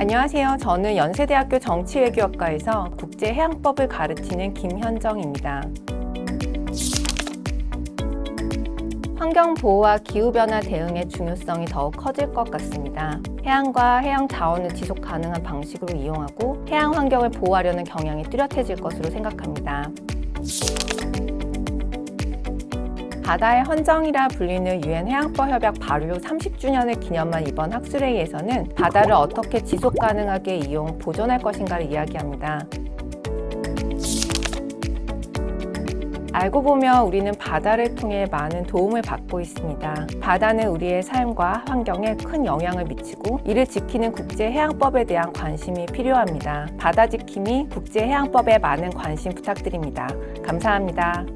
안녕하세요. 저는 연세대학교 정치외교학과에서 국제해양법을 가르치는 김현정입니다. 환경보호와 기후변화 대응의 중요성이 더욱 커질 것 같습니다. 해양과 해양 자원을 지속 가능한 방식으로 이용하고 해양 환경을 보호하려는 경향이 뚜렷해질 것으로 생각합니다. 바다의 헌정이라 불리는 유엔 해양법 협약 발효 30주년을 기념한 이번 학술회의에서는 바다를 어떻게 지속 가능하게 이용 보존할 것인가를 이야기합니다. 알고 보면 우리는 바다를 통해 많은 도움을 받고 있습니다. 바다는 우리의 삶과 환경에 큰 영향을 미치고 이를 지키는 국제해양법에 대한 관심이 필요합니다. 바다 지킴이 국제해양법에 많은 관심 부탁드립니다. 감사합니다.